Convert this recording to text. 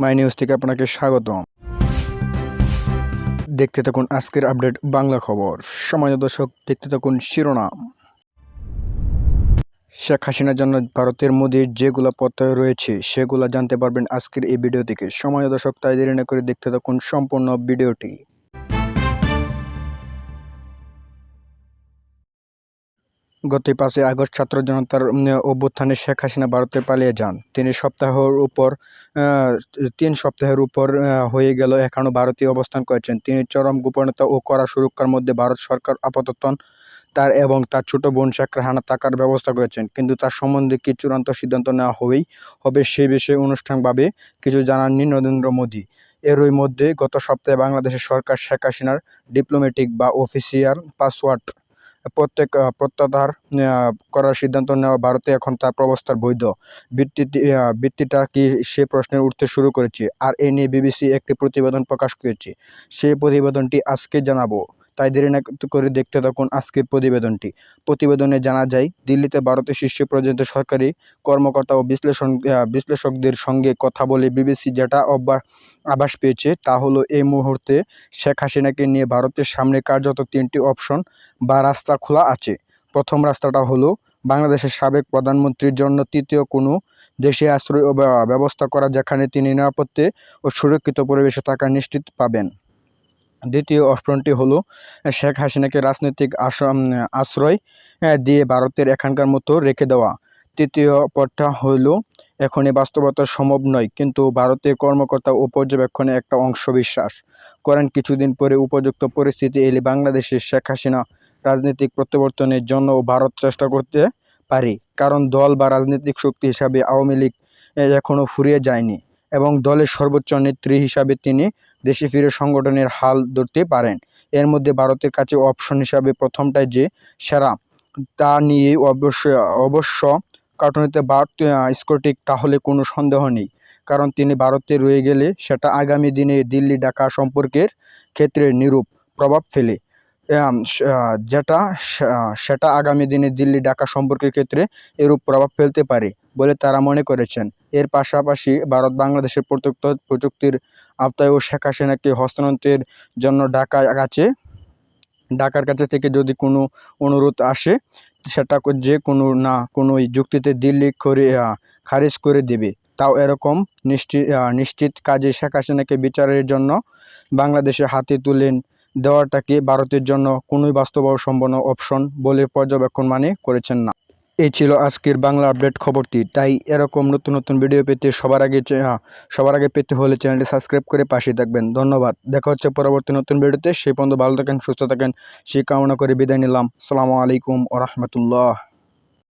My news থেকে আপনাকে স্বাগত দেখতে থাকুন আজকের আপডেট বাংলা খবর। সময় দর্শক, দেখতে থাকুন শিরোনাম। শেখ হাসিনার জন্য ভারতের মোদির যেগুলো পথ রয়েছে, সেগুলো জানতে পারবেন আজকের এই ভিডিও থেকে। সময় দর্শক, তাই দেরি না করে দেখতে থাকুন সম্পূর্ণ ভিডিওটি। গত পাঁচই আগস্ট ছাত্র জনতার অভ্যুত্থানে শেখ হাসিনা ভারতে পালিয়ে যান। তিনি সপ্তাহের উপর তিন সপ্তাহের উপর হয়ে গেল এখনও ভারতে অবস্থান করেছেন। তিনি চরম গোপনীয়তা ও কড়া সুরক্ষার মধ্যে ভারত সরকার আপাতত তার এবং তার ছোট বোন শেখ রাহানা থাকার ব্যবস্থা করেছেন। কিন্তু তার সম্বন্ধে কি চূড়ান্ত সিদ্ধান্ত নেওয়া হবেই হবে সেই বিষয়ে অনুষ্ঠানভাবে কিছু জানাননি নরেন্দ্র মোদী। এরই মধ্যে গত সপ্তাহে বাংলাদেশের সরকার শেখ হাসিনার ডিপ্লোম্যাটিক বা অফিসিয়াল পাসওয়ার্ড প্রত্যেক প্রত্যাহার করার সিদ্ধান্ত নেওয়া ভারতে এখন তার প্রবস্থার বৈধ। বৃত্তিটা ভিত্তিটা কি সে প্রশ্নে উঠতে শুরু করেছে। আর এ নিয়ে বিবিসি একটি প্রতিবেদন প্রকাশ করেছে। সেই প্রতিবেদনটি আজকে জানাব। তাই দেরি না করে দেখতে তখন আজকের প্রতিবেদনটি। প্রতিবেদনে জানা যায়, দিল্লিতে ভারতের শীর্ষ পর্যন্ত সরকারি কর্মকর্তা ও বিশ্লেষণ বিশ্লেষকদের সঙ্গে কথা বলে বিবিসি যেটা অব্যা- আভাস পেয়েছে তা হলো এই মুহূর্তে শেখ হাসিনাকে নিয়ে ভারতের সামনে কার্যত তিনটি অপশন বা রাস্তা খোলা আছে। প্রথম রাস্তাটা হলো বাংলাদেশের সাবেক প্রধানমন্ত্রীর জন্য তৃতীয় কোনো দেশে আশ্রয় ব্যবস্থা করা যেখানে তিনি নিরাপত্তে ও সুরক্ষিত পরিবেশে থাকা নিশ্চিত পাবেন। দ্বিতীয় অপশনটি হলো শেখ হাসিনাকে রাজনৈতিক আশ্রয় দিয়ে ভারতের এখানকার মতো রেখে দেওয়া। তৃতীয় পথটা হলো, এখনই বাস্তবতা সম্ভব নয়, কিন্তু ভারতের কর্মকর্তা ও পর্যবেক্ষণে একটা অংশ বিশ্বাস করেন কিছুদিন পরে উপযুক্ত পরিস্থিতি এলে বাংলাদেশে শেখ হাসিনা রাজনৈতিক প্রত্যাবর্তনের জন্য ভারত চেষ্টা করতে পারে, কারণ দল বা রাজনৈতিক শক্তি হিসাবে আওয়ামী লীগ এখনও ফুরিয়ে যায়নি। এবং দলের সর্বোচ্চ নেত্রী হিসাবে তিনি দেশে ফিরে সংগঠনের হাল ধরতে পারেন। এর মধ্যে ভারতের কাছে অপশন হিসাবে প্রথমটাই যে সেরা, তা নিয়ে অবশ্য অবশ্য কার্টুনিতে ভারত স্কটিক তাহলে কোনো সন্দেহ নেই। কারণ তিনি ভারতে রয়ে গেলে সেটা আগামী দিনে দিল্লি ঢাকা সম্পর্কের ক্ষেত্রে নিরূপ প্রভাব ফেলে। যেটা সেটা আগামী দিনে দিল্লি ঢাকা সম্পর্কের ক্ষেত্রে এরূপ প্রভাব ফেলতে পারে বলে তারা মনে করেছেন। এর পাশাপাশি ভারত বাংলাদেশের প্রযুক্ত প্রযুক্তির আওতায় ও শেখ হাসিনাকে হস্তান্তরের জন্য ঢাকায় কাছে, ঢাকার কাছে থেকে যদি কোনো অনুরোধ আসে, সেটা যে কোনো না কোনো যুক্তিতে দিল্লি করে খারিজ করে দেবে। তাও এরকম নিশ্চিত নিশ্চিত কাজে শেখ হাসিনাকে বিচারের জন্য বাংলাদেশে হাতে তুলে দেওয়াটাকে ভারতের জন্য কোনোই বাস্তবসম্পন্ন অপশন বলে পর্যবেক্ষণ মানে করেছেন না। এই ছিল আজকের বাংলা আপডেট খবরটি। তাই এরকম নতুন নতুন ভিডিও পেতে সবার আগে সবার আগে পেতে হলে চ্যানেলটি সাবস্ক্রাইব করে পাশে থাকবেন। ধন্যবাদ। দেখা হচ্ছে পরবর্তী নতুন ভিডিওতে সেই পর্যন্ত ভালো থাকেন, সুস্থ থাকেন। সেই কামনা করে বিদায় নিলাম। আসসালামু আলাইকুম ও রহমতুল্লাহ।